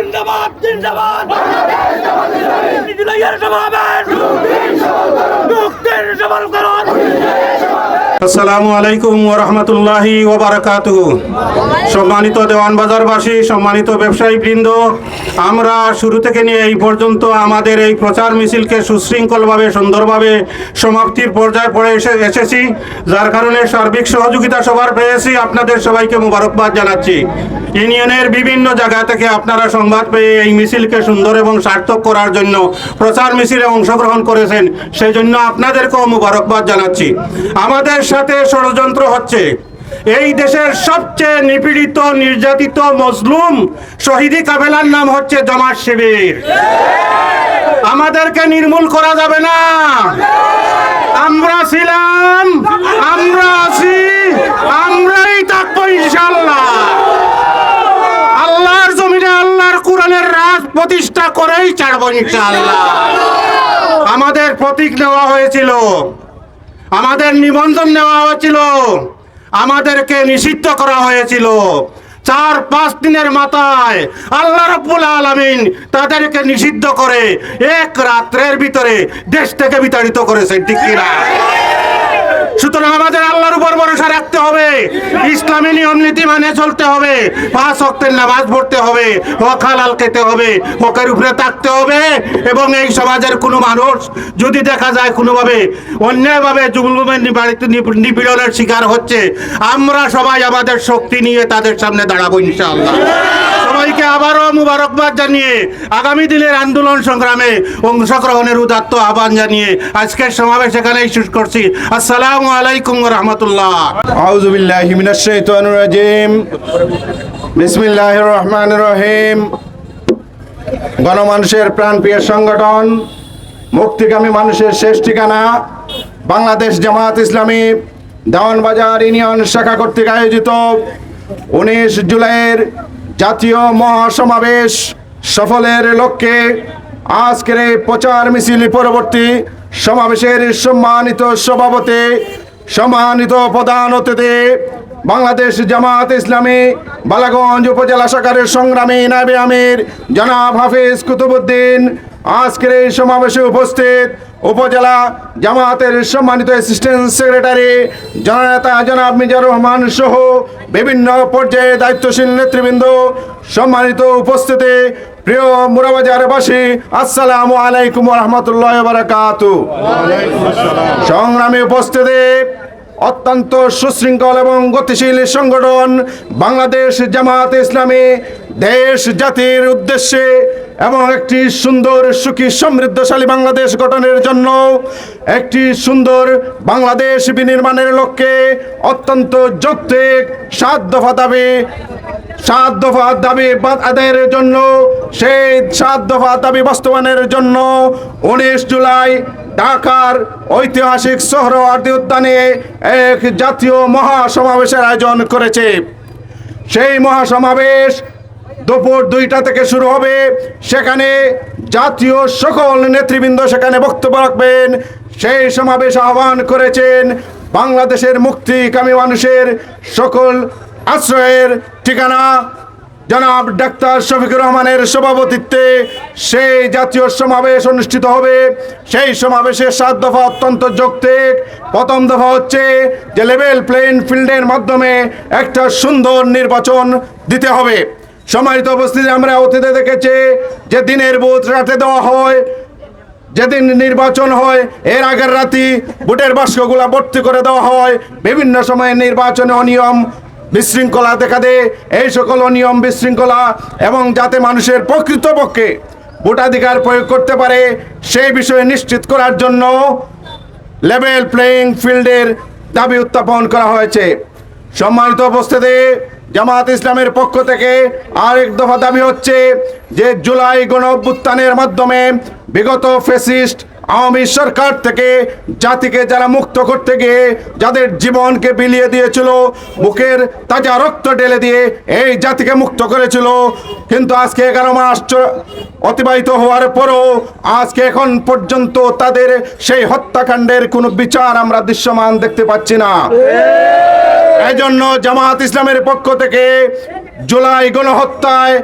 জিন্দাবাদ জিন্দাবাদ। আসসালামু আলাইকুম ওরহমতুল্লাহি ওবারাকাতু সম্মানিত দেওয়ান বাজারবাসী সম্মানিত ব্যবসায়ী বৃন্দ আমরা শুরু থেকে নিয়ে এই পর্যন্ত আমাদের এই প্রচার মিছিলকে সুশৃঙ্খলভাবে, সুন্দরভাবে সমাপ্তির পর্যায়ে পড়ে এসে এসেছি, যার কারণে সার্বিক সহযোগিতা সবার পেয়েছি। আপনাদের সবাইকে মুবারকবাদ জানাচ্ছি। ইউনিয়নের বিভিন্ন জায়গা থেকে আপনারা সংবাদ পেয়ে এই মিছিলকে সুন্দর এবং সার্থক করার জন্য প্রচার মিছিলে অংশগ্রহণ করেছেন সেই জন্য আপনাদেরকেও মুবারকবাদ জানাচ্ছি। আমাদের সাথে ষড়যন্ত্র হচ্ছে। এই দেশের সবচেয়ে নিপীড়িত, নির্যাতিত মজলুম শহীদি কাবেলার নাম হচ্ছে জমাত শিবির। আমাদেরকে নির্মূল করা যাবে না। আমরা ছিলাম, আমরা আছি, আমরাই থাকব ইনশাল্লাহ আল্লাহর জমিনে আল্লাহর কোরআনের রাজ প্রতিষ্ঠা করেই ছাড়বো ইনশাআল্লাহ। আমাদের প্রতীক নেওয়া হয়েছিল। আমাদের নিবন্ধন নেওয়া হয়েছিল। আমাদেরকে নিষিদ্ধ করা হয়েছিল। চার পাঁচ দিনের মাথায় আল্লাহ রব্বুল আলমিন তাদেরকে নিষিদ্ধ করে এক রাত্রের ভিতরে দেশ থেকে বিতাড়িত করেছে ঠিক কিনা? সুতরাং আমাদের আল্লাহর উপর ভরসা রাখতে হবে। ইসলামী নিয়ম, নীতি মানে চলতে হবে। পাঁচ অক্টের নামাজ পড়তে হবে হক খেতে হবে হকের উপরে থাকতে হবে এবং এই সমাজের কোনো মানুষ যদি দেখা যায় কোনোভাবে অন্যায়ভাবে যুবকের বাড়িতে নিপ- নিপীড়নের শিকার হচ্ছে, আমরা সবাই আমাদের শক্তি নিয়ে তাদের সামনে দাঁড়াবো ইনশাআল্লাহ। সবাইকে আবারও মুবারকবাদ জানিয়ে আগামী দিনের আন্দোলন সংগ্রামে অংশগ্রহণের উদাত্ত আহ্বান জানিয়ে আজকের সমাবেশ এখানেই শেষ করছি। আসসালামু আলাইকুম রহমতুল্লাহ। আউযু বিল্লাহি মিনাশ শাইতানির রহিম। গণমানুষের প্রাণপ্রিয় সংগঠন, মুক্তিকামী মানুষের শেষ ঠিকানা, বাংলাদেশ জামাত ইসলামী দেওয়ানবাজার ইউনিয়ন শাখা কর্তৃক আয়োজিত উনিশ জুলাইয়ের জাতীয় মহাসমাবেশ সফলের লক্ষ্যে আজকের এই প্রচার মিছিল পরবর্তী সমাবেশের সম্মানিত সভাপতি, সম্মানিত প্রধান অতিথি, বাংলাদেশ জামাত ইসলামী, বালাগঞ্জ উপজেলা শাখার সংগ্রামী নাবি আমির জনাব হাফিজ কুতুবুদ্দিন আজকের এই সমাবেশে উপস্থিত উপজেলা জামায়াতের সম্মানিত অ্যাসিস্ট্যান্ট সেক্রেটারি জননেতা জনাব মিজার রহমান সহ বিভিন্ন পর্যায়ে দায়িত্বশীল নেতৃবৃন্দ সম্মানিত উপস্থিতি প্রিয় মুরাবাজারবাসী আসসালামু আলাইকুম রহমতুল্লাহ বারাকাতু সংগ্রামী উপস্থিতি অত্যন্ত সুশৃঙ্খল এবং গতিশীল সংগঠন বাংলাদেশ জামাত ইসলামী দেশ জাতির উদ্দেশ্যে এবং একটি সুন্দর, সুখী, সমৃদ্ধশালী বাংলাদেশ গঠনের জন্য একটি সুন্দর বাংলাদেশ বিনির্মাণের লক্ষ্যে অত্যন্ত যৌক্তিক সাত দফা দাবি, সাত দফা দাবি আদায়ের জন্য, সেই সাত দফা দাবি বাস্তবায়নের জন্য উনিশ জুলাই ঢাকার ঐতিহাসিক সোহরাওয়ার্দী উদ্যানে এক জাতীয় মহাসমাবেশের আয়োজন করেছে। সেই মহাসমাবেশ দুপুর দুইটা থেকে শুরু হবে। সেখানে জাতীয় সকল নেতৃবৃন্দ সেখানে বক্তব্য রাখবেন। সেই সমাবেশ আহ্বান করেছেন বাংলাদেশের মুক্তিকামী মানুষের সকল আশ্রয়ের ঠিকানা জনাব ডাক্তার শফিকুর রহমানের সভাপতিত্বে সেই জাতীয় সমাবেশ অনুষ্ঠিত হবে। সেই সমাবেশে সাত দফা অত্যন্ত যৌক্তিক। প্রথম দফা হচ্ছে যে লেভেল প্লেইং ফিল্ডের মাধ্যমে একটা সুন্দর নির্বাচন দিতে হবে। সম্মানিত উপস্থিতি, আমরা অতীতে দেখেছি যে দিনের বুথ রাতে দেওয়া হয়, যেদিন নির্বাচন হয়, এর আগের রাতি ভোটের বাস্কগুলা ভর্তি করে দেওয়া হয়। বিভিন্ন সময়ে নির্বাচনে অনিয়ম বিশৃঙ্খলা দেখা দেয়। এই সকল অনিয়ম বিশৃঙ্খলা এবং যাতে মানুষের প্রকৃতপক্ষে ভোটাধিকার প্রয়োগ করতে পারে, সেই বিষয়ে নিশ্চিত করার জন্য লেভেল প্লেয়িং ফিল্ডের দাবি উত্থাপন করা হয়েছে। সম্মানিত উপস্থিতি জামাত ইসলামের পক্ষ থেকে আরেক দফা দাবি হচ্ছে যে জুলাই গণ অভ্যুত্থানের মাধ্যমে বিগত ফেসিস্ট আওয়ামী সরকার থেকে জাতিকে যারা মুক্ত করতে গিয়ে যাদের জীবনকে বিলিয়ে দিয়েছিল, বুকের তাজা রক্ত ঢেলে দিয়ে এই জাতিকে মুক্ত করেছিল। কিন্তু আজকে এগারো মাস অতিবাহিত হওয়ার পরও আজকে এখন পর্যন্ত তাদের সেই হত্যাকাণ্ডের কোনো বিচার আমরা দৃশ্যমান দেখতে পাচ্ছি না। এই জন্য জামাত ইসলামের পক্ষ থেকে জুলাই গণহত্যায়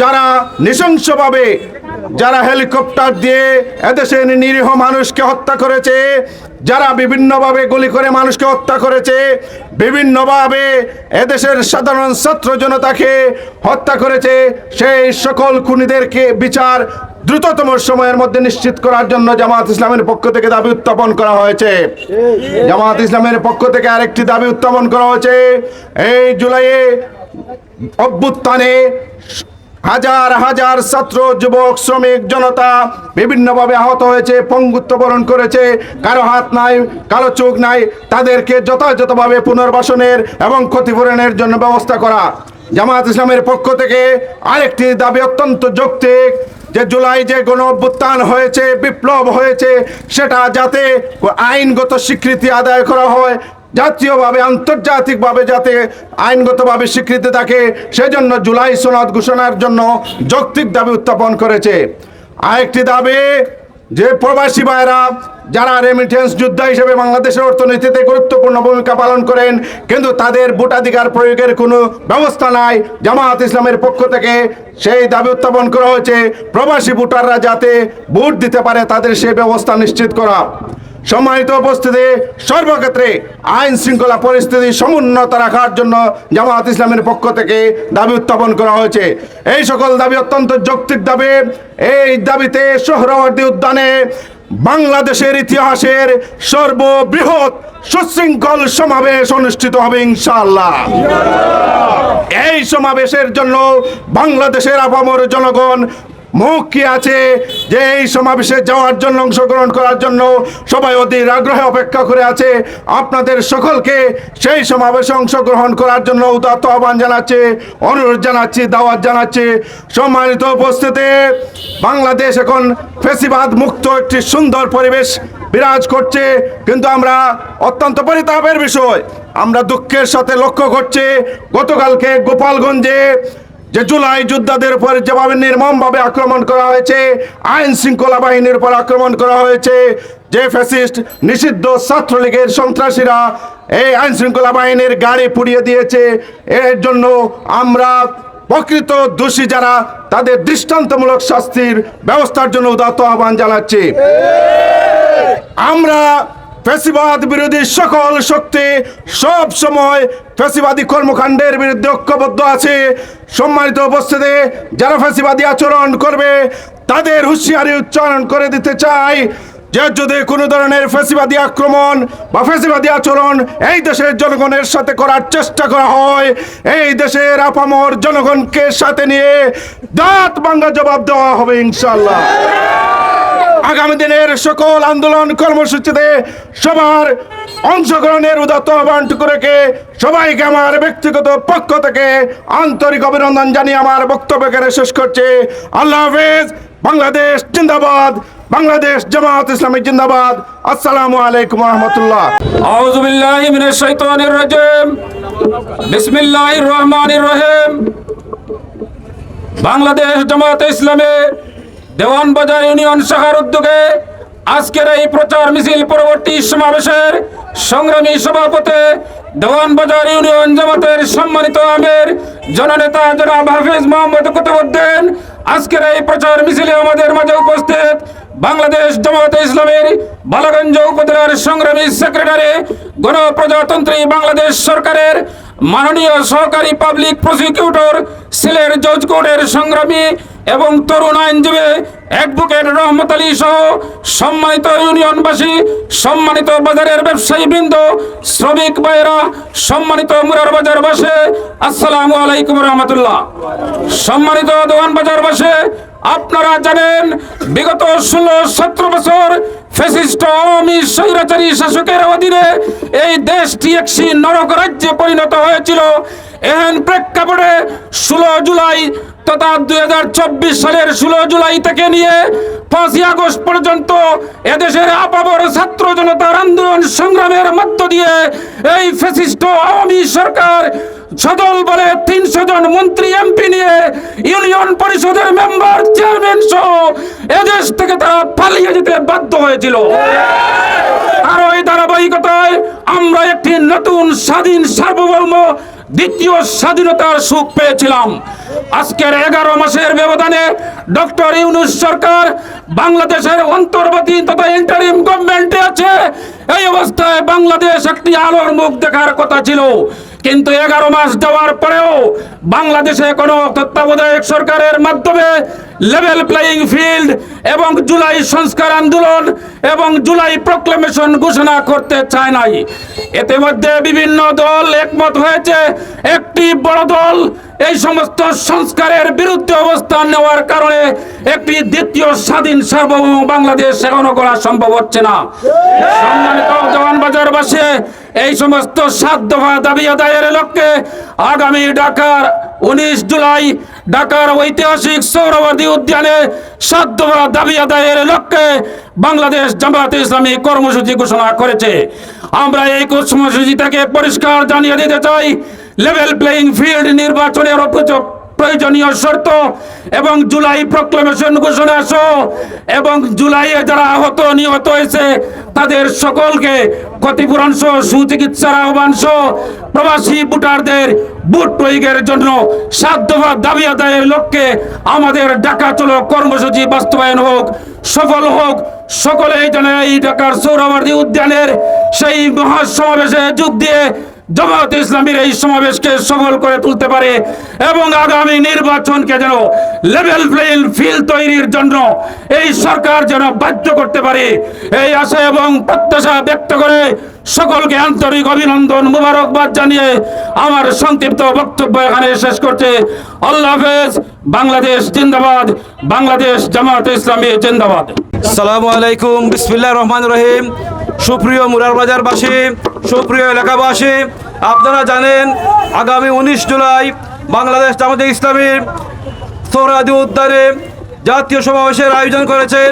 যারা নৃশংসভাবে যারা হেলিকপ্টার দিয়ে এদেশের নিরীহ মানুষকে হত্যা করেছে, যারা বিভিন্নভাবে গুলি করে মানুষকে হত্যা করেছে, বিভিন্নভাবে এদেশের সাধারণ ছাত্র জনতাকে হত্যা করেছে, সেই সকল খুনিদেরকে বিচার দ্রুততম সময়ের মধ্যে নিশ্চিত করার জন্য জামাত ইসলামের পক্ষ থেকে দাবি উত্থাপন করা হয়েছে। জামাত ইসলামের পক্ষ থেকে আরেকটি দাবি উত্থাপন করা হয়েছে। এই জুলাইয়ে অভ্যুত্থানে হাজার হাজার ছাত্র, যুবক, শ্রমিক, জনতা বিভিন্নভাবে আহত হয়েছে, পঙ্গুত্ব বরণ করেছে। কারও হাত নাই, কারও চোখ নাই। তাদেরকে যথাযথভাবে পুনর্বাসনের এবং ক্ষতিপূরণের জন্য ব্যবস্থা করা। জামায়াত ইসলামের পক্ষ থেকে আরেকটি দাবি অত্যন্ত যৌক্তিক যে, জুলাই যে গণ অভ্যুত্থান হয়েছে, বিপ্লব হয়েছে, সেটা যাতে আইনগত স্বীকৃতি আদায় করা হয় জাতীয়ভাবে, আন্তর্জাতিকভাবে যাতে আইনগতভাবে স্বীকৃতি থাকে, সেজন্য জুলাই সনদ ঘোষণার জন্য যৌক্তিক দাবি উত্থাপন করেছে। আরেকটি দাবি, যে প্রবাসী ভাইরা যারা রেমিটেন্স যোদ্ধা হিসেবে বাংলাদেশের অর্থনীতিতে গুরুত্বপূর্ণ ভূমিকা পালন করেন, কিন্তু তাদের ভোটাধিকার প্রয়োগের কোনো ব্যবস্থা নাই, জামায়াত ইসলামের পক্ষ থেকে সেই দাবি উত্থাপন করা হয়েছে। প্রবাসী ভোটাররা যাতে ভোট দিতে পারে, তাদের সেই ব্যবস্থা নিশ্চিত করা। সম্মানিত উপস্থিতি, সর্বক্ষেত্রে আইন শৃঙ্খলা পরিস্থিতি সমুন্নত রাখার জন্য জামায়াত ইসলামের পক্ষ থেকে দাবি উত্থাপন করা হয়েছে। এই সকল দাবি অত্যন্ত যৌক্তিক দাবি। এই দাবিতে সোহরাওয়ার্দী উদ্যানে বাংলাদেশের ইতিহাসের সর্ববৃহৎ সুশৃঙ্খল সমাবেশ অনুষ্ঠিত হবে ইনশাআল্লাহ। এই সমাবেশের জন্য বাংলাদেশের আপামর জনগণ মুখ কি আছে যে এই সমাবেশে যাওয়ার জন্য অংশগ্রহণ করার জন্য সবাই অধীর আগ্রহে অপেক্ষা করে আছে? আপনাদের সকলকে সেই সমাবেশে অংশগ্রহণ করার জন্য উদাত্ত আহ্বান জানাচ্ছে, অনুরোধ জানাচ্ছি, দাওয়াত জানাচ্ছি। সম্মানিত উপস্থিতি, বাংলাদেশ এখন ফেসিবাদ মুক্ত একটি সুন্দর পরিবেশ বিরাজ করছে। কিন্তু আমরা অত্যন্ত পরিতাপের বিষয়। আমরা দুঃখের সাথে লক্ষ্য করছি, গতকালকে গোপালগঞ্জে যে জুলাই যোদ্ধাদের উপর যেভাবে নির্মমভাবে আক্রমণ করা হয়েছে, আইন শৃঙ্খলা বাহিনীর উপর আক্রমণ করা হয়েছে, যে ফ্যাসিস্ট নিষিদ্ধ ছাত্রলীগের সন্ত্রাসীরা এই আইন শৃঙ্খলা বাহিনীর গাড়ি পুড়িয়ে দিয়েছে, এর জন্য আমরা প্রকৃত দোষী যারা, তাদের দৃষ্টান্তমূলক শাস্তির ব্যবস্থার জন্য উদাত্ত আহ্বান জানাচ্ছি। আমরা ফেসিবাদ বিরোধী সকল শক্তি সব সময় ফেসিবাদী কর্মকাণ্ডের বিরুদ্ধে ঐক্যবদ্ধ আছে। সম্মানিত উপস্থিতি, যারা ফেসিবাদী আচরণ করবে, তাদের হুঁশিয়ারি উচ্চারণ করে দিতে চাই যে যদি কোনো ধরনের ফেসিবাদী আক্রমণ বা ফেসিবাদী আচরণ এই দেশের জনগণের সাথে করার চেষ্টা করা হয়, এই দেশের আপামর জনগণকে সাথে নিয়ে দাঁত ভাঙ্গা জবাব দেওয়া হবে ইনশাল্লাহ আগামী দিনের সকল আন্দোলন কর্মসূচিতে সবার অংশগ্রহণের উদাত্ত আহ্বান করেকে সবাইকে আমার ব্যক্তিগত পক্ষ থেকে আন্তরিক অভিনন্দন জানিয়ে আমার বক্তব্যকে শেষ করছে। আল্লাহ হাফেজ, বাংলাদেশ জিন্দাবাদ, বাংলাদেশ জামাত ইসলামী জিন্দাবাদ। আসসালামু আলাইকুম রহমতুল্লাহ আউযু মিনাশ শাইতানির রাজিম। বিসমিল্লাহির রহমানির রহিম। বাংলাদেশ জামাত ইসলামের দেওয়ান বাজার ইউনিয়ন শাখার উদ্যোগে আজকের এই প্রচার মিছিল পরবর্তী সমাবেশের সংগ্রামী সভাপতি দেওয়ান বাজার ইউনিয়ন জামাতের সম্মানিত আমের জননেতা জনাব হাফিজ মোহাম্মদ কুতুবুদ্দিন আজকের এই প্রচার মিছিলে আমাদের মাঝে উপস্থিত বাংলাদেশ জামাতে ইসলামের বালাগঞ্জ উপজেলার সংগ্রামী সেক্রেটারি, গণপ্রজাতন্ত্রী বাংলাদেশ সরকারের মাননীয় সহকারী পাবলিক প্রসিকিউটর, সিলেট জজ কোর্টের সংগ্রামী এবং তরুণ আইনজীবী অ্যাডভোকেট রহমত আলী সহ সম্মানিত ইউনিয়নবাসী, সম্মানিত বাজারের ব্যবসায়ী বৃন্দ শ্রমিক ভাইয়েরা, সম্মানিত মুরার বাজার বাসে আসসালামু আলাইকুম রহমতুল্লাহ। সম্মানিত দোকান বাজার বাসে আপনারা জানেন, বিগত ষোলো সতেরো বছর ফ্যাসিস্ট আওয়ামী স্বৈরাচারী শাসকের অধীনে এই দেশটি একটি নরক রাজ্যে পরিণত হয়েছিল। এহেন প্রেক্ষাপটে ষোলো জুলাই তথা দুই সালের ষোলো জুলাই থেকে নিয়ে পাঁচই আগস্ট পর্যন্ত এদেশের আপাবর ছাত্র জনতার আন্দোলন সংগ্রামের মধ্য দিয়ে এই ফ্যাসিস্ট আওয়ামী সরকার সদল বলে তিনশো জন মন্ত্রী, এমপি নিয়ে ইউনিয়ন পরিষদের মেম্বার, চেয়ারম্যান সহ এদেশ থেকে তারা পালিয়ে যেতে বাধ্য হয়েছিল। আর ওই ধারাবাহিকতায় আমরা একটি নতুন স্বাধীন সার্বভৌম দ্বিতীয় স্বাধীনতার সুখ পেয়েছিলাম। আজকের এগারো মাসের ব্যবধানে ডক্টর ইউনুস সরকার বাংলাদেশের অন্তর্বর্তী তথা ইন্টারিম গভর্নমেন্টে আছে। এই অবস্থায় বাংলাদেশ একটি আলোর মুখ দেখার কথা ছিল। কিন্তু এগারো মাস যাওয়ার পরেও বাংলাদেশে কোনো তত্ত্বাবধায়ক সরকারের মাধ্যমে লেভেল প্লেয়িং ফিল্ড এবং জুলাই সংস্কার আন্দোলন এবং জুলাই প্রক্লেমেশন ঘোষণা করতে চায় নাই। এতে মধ্যে বিভিন্ন দল একমত হয়েছে, একটি বড় দল এই সমস্ত সংস্কারের বিরুদ্ধে অবস্থান নেওয়ার কারণে একটি দ্বিতীয় স্বাধীন সার্বভৌম বাংলাদেশ এখনও করা সম্ভব হচ্ছে না। সম্মানিত জওয়ানবাজার বাসে এই সমস্ত সাত দফা দাবি আদায়ের লক্ষ্যে আগামী ঢাকার উনিশ জুলাই ঢাকার ঐতিহাসিক সৌরবাদী উদ্যানে সাত দফা দাবি আদায়ের লক্ষ্যে বাংলাদেশ জামাত ইসলামী কর্মসূচি ঘোষণা করেছে। আমরা এই কর্মসূচি থেকে পরিষ্কার জানিয়ে দিতে চাই লেভেল প্লেইং ফিল্ড নির্বাচনের উপযোগ প্রয়োজনীয় শর্ত এবং জুলাই প্রক্লেমেশন ঘোষণা সহ এবং জুলাইয়ে যারা আহত, নিহত হয়েছে, তাদের সকলকে ক্ষতিপূরণ সহ, সুচিকিৎসার আহ্বান সহ প্রবাসী ভোটারদের ভোট প্রয়োগের জন্য সাত দফা দাবি আদায়ের লক্ষ্যে আমাদের ডাকা চলো কর্মসূচি বাস্তবায়ন হোক, সফল হোক। সকলেই যেন এই ঢাকার সৌরবাদী উদ্যানের সেই মহাসমাবেশে যোগ দিয়ে জামাত ইসলামীর এই সমাবেশকে সফল করে তুলতে পারে এবং আগামী নির্বাচনকে যেন লেভেল প্লেইং ফিল্ড তৈরির জন্য এই সরকার যেন বাধ্য করতে পারে। এই আশা এবং প্রত্যাশা ব্যক্ত করে সকলকে আন্তরিক অভিনন্দন মুবারকবাদ জানিয়ে আমার সংক্ষিপ্ত বক্তব্য এখানে শেষ করছে। আল্লাহ হাফেজ, বাংলাদেশ জিন্দাবাদ, বাংলাদেশ জামাত ইসলামী জিন্দাবাদ। সালামু আলাইকুম বিসমিল্লাহ রহমান রহিম। সুপ্রিয় মুরারবাজারবাসী, সুপ্রিয় এলাকাবাসী আপনারা জানেন, আগামী উনিশ জুলাই বাংলাদেশ জামাতে ইসলামীর সোহরাদি উদ্যানে জাতীয় সমাবেশের আয়োজন করেছেন।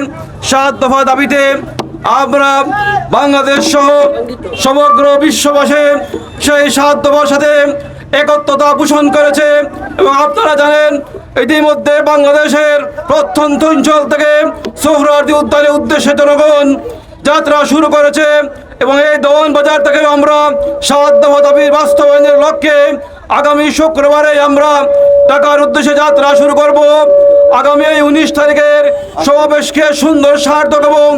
সাত দফা দাবিতে আমরা বাংলাদেশ সহ সমগ্র বিশ্ববাসে সেই সাত দফার সাথে একত্রতা পোষণ করেছে এবং আপনারা জানেন, ইতিমধ্যে বাংলাদেশের প্রত্যন্ত অঞ্চল থেকে সোহরাদি উদ্যানের উদ্দেশ্যে জনগণ যাত্রা শুরু করেছে। এবং এই দোয়ান বাজার থেকে আমরা সাহায্য দাবির বাস্তবায়নের লক্ষ্যে আগামী শুক্রবারে আমরা টাকার উদ্দেশ্যে যাত্রা শুরু করব। আগামী এই উনিশ তারিখের সমাবেশকে সুন্দর সার্থক এবং